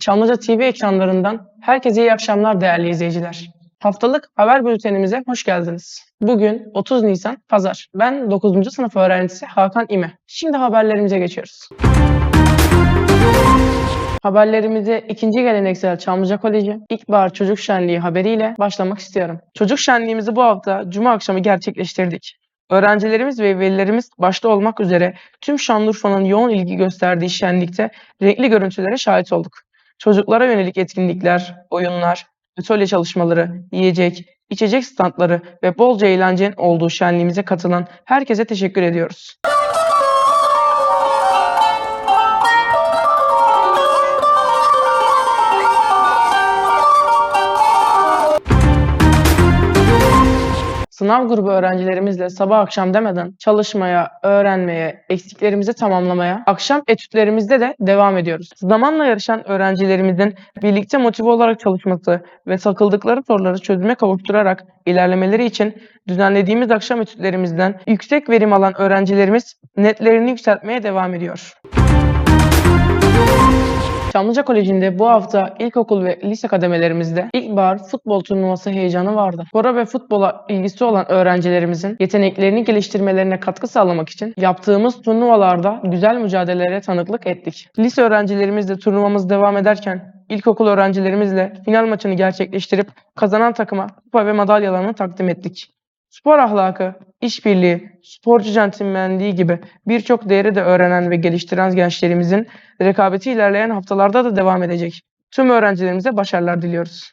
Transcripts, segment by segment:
Çamlıca TV ekranlarından herkese iyi akşamlar değerli izleyiciler. Haftalık haber bültenimize hoş geldiniz. Bugün 30 Nisan Pazar. Ben 9. sınıf öğrencisi Hakan İme. Şimdi haberlerimize geçiyoruz. Haberlerimize ikinci geleneksel Çamlıca Koleji İlkbahar Çocuk Şenliği haberiyle başlamak istiyorum. Çocuk şenliğimizi bu hafta Cuma akşamı gerçekleştirdik. Öğrencilerimiz ve velilerimiz başta olmak üzere tüm Şanlıurfa'nın yoğun ilgi gösterdiği şenlikte renkli görüntülere şahit olduk. Çocuklara yönelik etkinlikler, oyunlar, atölye çalışmaları, yiyecek, içecek standları ve bolca eğlencenin olduğu şenliğimize katılan herkese teşekkür ediyoruz. Sınav grubu öğrencilerimizle sabah akşam demeden çalışmaya, öğrenmeye, eksiklerimizi tamamlamaya, akşam etütlerimizde de devam ediyoruz. Zamanla yarışan öğrencilerimizin birlikte motive olarak çalışması ve takıldıkları soruları çözüme kavuşturarak ilerlemeleri için düzenlediğimiz akşam etütlerimizden yüksek verim alan öğrencilerimiz netlerini yükseltmeye devam ediyor. Çamlıca Koleji'nde bu hafta ilkokul ve lise kademelerimizde ilkbahar futbol turnuvası heyecanı vardı. Spora ve futbola ilgisi olan öğrencilerimizin yeteneklerini geliştirmelerine katkı sağlamak için yaptığımız turnuvalarda güzel mücadelelere tanıklık ettik. Lise öğrencilerimizle turnuvamız devam ederken ilkokul öğrencilerimizle final maçını gerçekleştirip kazanan takıma kupa ve madalyalarını takdim ettik. Spor ahlakı, işbirliği, sporcu centilmenliği gibi birçok değeri de öğrenen ve geliştiren gençlerimizin rekabeti ilerleyen haftalarda da devam edecek. Tüm öğrencilerimize başarılar diliyoruz.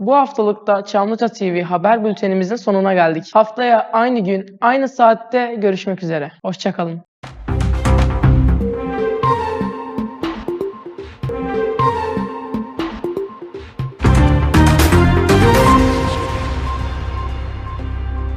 Bu haftalıkta Çamlıca TV haber bültenimizin sonuna geldik. Haftaya aynı gün, aynı saatte görüşmek üzere. Hoşçakalın.